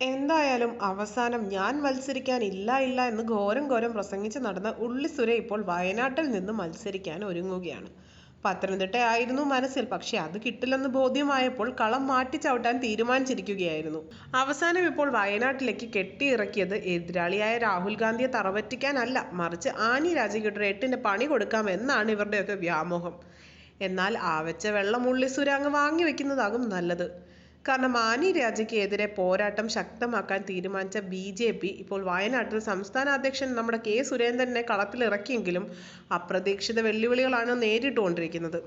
എന്തായാലും അവസാനം ഞാൻ മത്സരിക്കാൻ ഇല്ല ഇല്ല എന്ന് ഘോരം ഘോരം പ്രസംഗിച്ച് നടന്ന ഉള്ളിസുര ഇപ്പോൾ വയനാട്ടിൽ നിന്ന് മത്സരിക്കാൻ ഒരുങ്ങുകയാണ്. പത്തനംതിട്ടയായിരുന്നു മനസ്സിൽ പക്ഷെ അത് കിട്ടില്ലെന്ന് ബോധ്യമായപ്പോൾ കളം മാറ്റി ചവിട്ടാൻ തീരുമാനിച്ചിരിക്കുകയായിരുന്നു. അവസാനം ഇപ്പോൾ വയനാട്ടിലേക്ക് കെട്ടിയിറക്കിയത് എതിരാളിയായ രാഹുൽ ഗാന്ധിയെ തറപറ്റിക്കാനല്ല മറിച്ച് ആനി രാജയ്ക്കൊരു എട്ടിന്റെ പണി കൊടുക്കാം എന്നാണ് ഇവരുടെയൊക്കെ വ്യാമോഹം. എന്നാൽ ആവച്ച വെള്ളം ഉള്ളിസുര അങ്ങ് വാങ്ങി വെക്കുന്നതാകും നല്ലത്. കാരണം ആനി രാജയ്ക്ക് എതിരെ പോരാട്ടം ശക്തമാക്കാൻ തീരുമാനിച്ച ബി ജെ പി ഇപ്പോൾ വയനാട്ടിൽ സംസ്ഥാന അധ്യക്ഷൻ നമ്മുടെ കെ സുരേന്ദ്രനെ കളത്തിലിറക്കിയെങ്കിലും അപ്രതീക്ഷിത വെല്ലുവിളികളാണ് നേരിട്ടുകൊണ്ടിരിക്കുന്നത്.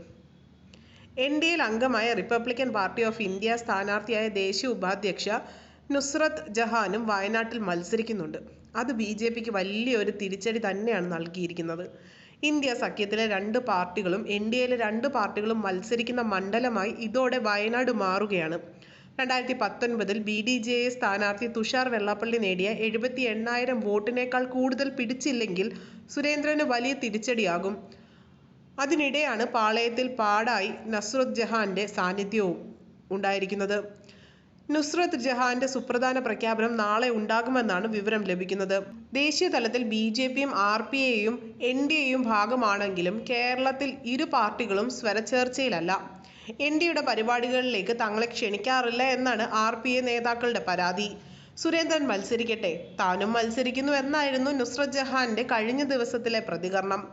എൻ ഡി എയിൽ അംഗമായ റിപ്പബ്ലിക്കൻ പാർട്ടി ഓഫ് ഇന്ത്യ സ്ഥാനാർത്ഥിയായ ദേശീയ ഉപാധ്യക്ഷ നുസ്രത്ത് ജഹാനും വയനാട്ടിൽ മത്സരിക്കുന്നുണ്ട്. അത് ബി ജെ പിക്ക് വലിയൊരു തിരിച്ചടി തന്നെയാണ് നൽകിയിരിക്കുന്നത്. ഇന്ത്യ സഖ്യത്തിലെ രണ്ട് പാർട്ടികളും എൻ ഡി എയിലെ രണ്ട് പാർട്ടികളും മത്സരിക്കുന്ന മണ്ഡലമായി ഇതോടെ വയനാട് മാറുകയാണ്. രണ്ടായിരത്തി പത്തൊൻപതിൽ ബി ഡി ജെ എ സ്ഥാനാർത്ഥി തുഷാർ വെള്ളാപ്പള്ളി നേടിയ എഴുപത്തി എണ്ണായിരം വോട്ടിനേക്കാൾ കൂടുതൽ പിടിച്ചില്ലെങ്കിൽ സുരേന്ദ്രന് വലിയ തിരിച്ചടിയാകും. അതിനിടെയാണ് പാളയത്തിൽ പാടായി നസ്രുദ് ജഹാന്റെ സാന്നിധ്യവും ഉണ്ടായിരിക്കുന്നത്. നുസ്രത്ത് ജഹാന്റെ സുപ്രധാന പ്രഖ്യാപനം നാളെ ഉണ്ടാകുമെന്നാണ് വിവരം ലഭിക്കുന്നത്. ദേശീയ തലത്തിൽ ബി ജെ പിയും ആർ പി എയും എൻ ഡി എയും ഭാഗമാണെങ്കിലും കേരളത്തിൽ ഇരു പാർട്ടികളും സ്വരച്ചേർച്ചയിലല്ല എൻ ഡിയുടെ പരിപാടികളിലേക്ക് തങ്ങളെ ക്ഷണിക്കാറില്ല എന്നാണ് ആർ പി എ നേതാക്കളുടെ പരാതി. സുരേന്ദ്രൻ മത്സരിക്കട്ടെ താനും മത്സരിക്കുന്നു എന്നായിരുന്നു നുസ്രത് ജഹാന്റെ കഴിഞ്ഞ ദിവസത്തിലെ പ്രതികരണം.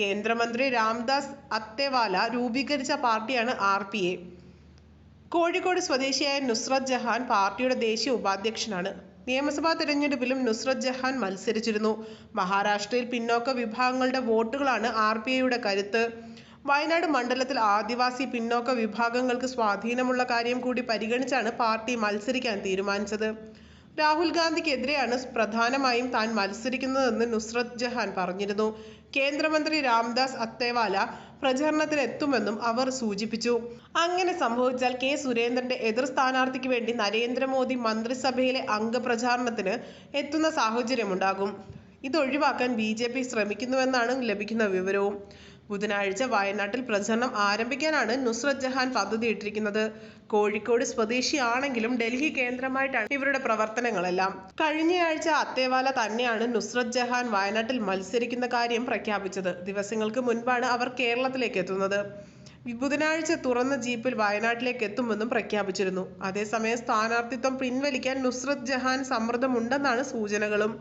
കേന്ദ്രമന്ത്രി രാംദാസ് അത്തേവാല രൂപീകരിച്ച പാർട്ടിയാണ് ആർ പി എ. കോഴിക്കോട് സ്വദേശിയായ നുസ്രത് ജഹാൻ പാർട്ടിയുടെ ദേശീയ ഉപാധ്യക്ഷനാണ്. നിയമസഭാ തെരഞ്ഞെടുപ്പിലും നുസ്രത് ജഹാൻ മത്സരിച്ചിരുന്നു. മഹാരാഷ്ട്രയിൽ പിന്നോക്ക വിഭാഗങ്ങളുടെ വോട്ടുകളാണ് ആർ പി ഐയുടെ കരുത്ത്. വയനാട് മണ്ഡലത്തിൽ ആദിവാസി പിന്നോക്ക വിഭാഗങ്ങൾക്ക് സ്വാധീനമുള്ള കാര്യം കൂടി പരിഗണിച്ചാണ് പാർട്ടി മത്സരിക്കാൻ തീരുമാനിച്ചത്. രാഹുൽ ഗാന്ധിക്കെതിരെയാണ് പ്രധാനമായും താൻ മത്സരിക്കുന്നതെന്ന് നുസ്രത് ജഹാൻ പറഞ്ഞിരുന്നു. കേന്ദ്രമന്ത്രി രാംദാസ് അത്തേവാല പ്രചരണത്തിനെത്തുമെന്നും അവർ സൂചിപ്പിച്ചു. അങ്ങനെ സംഭവിച്ചാൽ കെ. സുരേന്ദ്രന്റെ എതിർ സ്ഥാനാർത്ഥിക്ക് വേണ്ടി നരേന്ദ്രമോദി മന്ത്രിസഭയിലെ അംഗപ്രചാരണത്തിന് എത്തുന്ന സാഹചര്യമുണ്ടാകും. ഇതൊഴിവാക്കാൻ ബി ജെ പി ശ്രമിക്കുന്നുവെന്നാണ് ലഭിക്കുന്ന വിവരവും. ബുധനാഴ്ച വയനാട്ടിൽ പ്രചരണം ആരംഭിക്കാനാണ് നുസ്രത് ജഹാൻ പദ്ധതിയിട്ടിരിക്കുന്നത് കോഴിക്കോട് സ്വദേശിയാണെങ്കിലും ഡൽഹി കേന്ദ്രമായിട്ടാണ് ഇവരുടെ പ്രവർത്തനങ്ങളെല്ലാം. കഴിഞ്ഞയാഴ്ച അത്തേവാല തന്നെയാണ് നുസ്രത് ജഹാൻ വയനാട്ടിൽ മത്സരിക്കുന്ന കാര്യം പ്രഖ്യാപിച്ചത്. ദിവസങ്ങൾക്ക് മുൻപാണ് അവർ കേരളത്തിലേക്ക് എത്തുന്നത്. ബുധനാഴ്ച തുറന്ന ജീപ്പിൽ വയനാട്ടിലേക്ക് എത്തുമെന്നും പ്രഖ്യാപിച്ചിരുന്നു. അതേസമയം സ്ഥാനാർത്ഥിത്വം പിൻവലിക്കാൻ നുസ്രത് ജഹാൻ സമ്മർദ്ദമുണ്ടെന്നാണ് സൂചനകളും.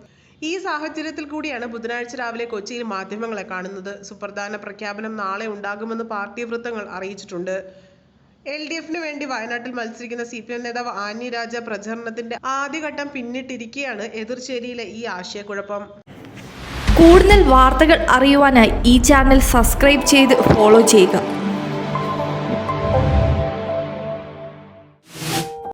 ഈ സാഹചര്യത്തിൽ കൂടിയാണ് ബുധനാഴ്ച രാവിലെ കൊച്ചിയിൽ മാധ്യമങ്ങളെ കാണുന്നത്. സുപ്രധാന പ്രഖ്യാപനം നാളെ ഉണ്ടാകുമെന്ന് പാർട്ടി വൃത്തങ്ങൾ അറിയിച്ചിട്ടുണ്ട്. എൽ ഡി എഫിന് വേണ്ടി വയനാട്ടിൽ മത്സരിക്കുന്ന സി പി എം നേതാവ് ആനി രാജ പ്രചരണത്തിന്റെ ആദ്യഘട്ടം പിന്നിട്ടിരിക്കുകയാണ് എതിർചേരിയിലെ ഈ ആശയക്കുഴപ്പം. കൂടുതൽ വാർത്തകൾ അറിയുവാനായി ഈ ചാനൽ സബ്സ്ക്രൈബ് ചെയ്ത് ഫോളോ ചെയ്യുക.